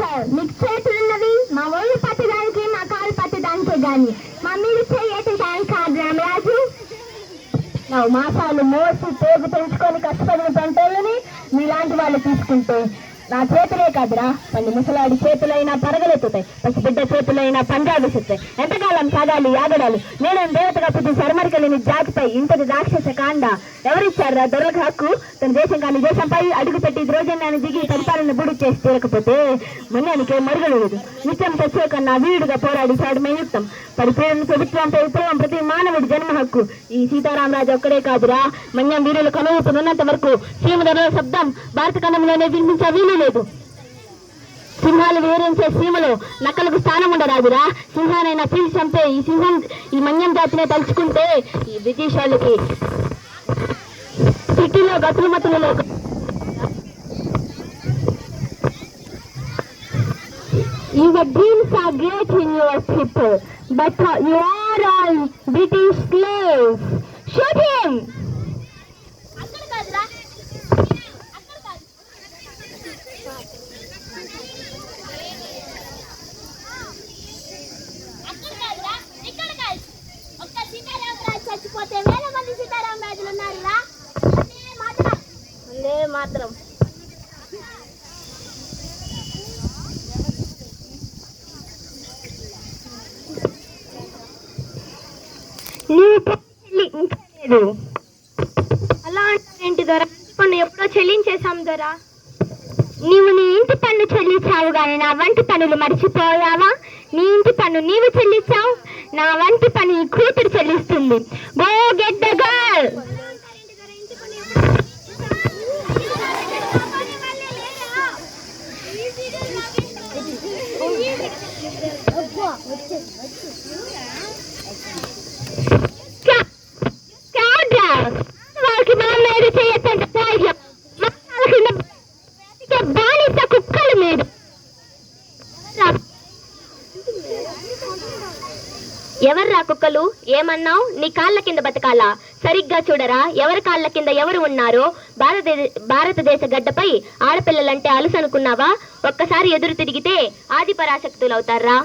Indian మీకు చేతులున్నవి మా ఒళ్ళు పట్టడానికి మా కాలు పట్టడానికే కానీ మా మీరు చేయటానికి కాదు రామరాజు. నవ్వు మాసాలు మోసి పేగు పెంచుకొని కష్టపడిన పంటలని మీలాంటి వాళ్ళు తీసుకుంటే నా చేతులే కాదురా. పండి ముసలాడి చేతులైనా పరగలెత్తుతాయి. పసిబిడ్డ చేతులైనా పంజాబిస్తాయి ఎంతకాలం సాగాలి యాగడాలు? నేను దేవతగా పుట్టి శర్మరికలిని జాతిపై ఇంతటి రాక్షస కాండ ఎవరిచ్చారా దొరలకు హక్కు? తన దేశం కానీ దేశంపై అడుగు పెట్టి ద్రోజన్యాన్ని దిగి పరిపాలన బుడి చేసి తీరకపోతే మన్యానికి మరుగలేదు నిత్యం సత్య కన్నా వీడుగా పోరాడి సాడమే యుక్తం. పరిపూర్ణ ప్రభుత్వంపై విప్లవం ప్రతి మానవుడి జన్మ హక్కు. ఈ సీతారామరాజు ఒక్కడే కాదురా. మన్యం వీరులు కనువుతున్నంత వరకు సీమధర శబ్దం భారత కణంలోనే వినిపించే వీలు లేదు సింహాలు వేరించే సీమలో నక్కలకు స్థానం ఉండరాదురా సింహానైనా పీల్చి చంపే ఈ సింహం ఈ మన్యం జాతినే తలుచుకుంటే ఈ బ్రిటిష్ వాళ్ళకి సిటీలో గతులు మతులు లేక Your dreams are great in your people, but uh, you are all British slaves. Shoot him! అక్కడ కాదురా అక్కడ కాదు అక్కడ కాదురా ఇక్కడ కాదు ఒక్క సీతారామరాజు చచ్చిపోతే వేల మంది సీతారామరాజులు ఉన్నారు రా అదే మాత్రం అదే మాత్రం. నీ పెళ్ళి లేదు అలా దొర? పన్ను ఎప్పుడో చెల్లించేశాం దొర. నీవు నీ ఇంటి పన్ను చెల్లించావు గాని నా వంటి పనులు మర్చిపోయావా? నీ ఇంటి పన్ను నీవు చెల్లించావు నా వంటి పని కూతురు చెల్లిస్తుంది. వాళ్ళకి మనం ఏది చేయొచ్చు ఎవర్రా కుక్కలు? ఏమన్నావు? నీ కాళ్ళ కింద బతకాలా? సరిగ్గా చూడరా? ఎవరి కాళ్ళ కింద ఎవరు ఉన్నారో? భారత భారతదేశ గడ్డపై ఆడపిల్లలంటే అలసనుకున్నావా? ఒక్కసారి ఎదురు తిరిగితే ఆది పరాశక్తులవుతారా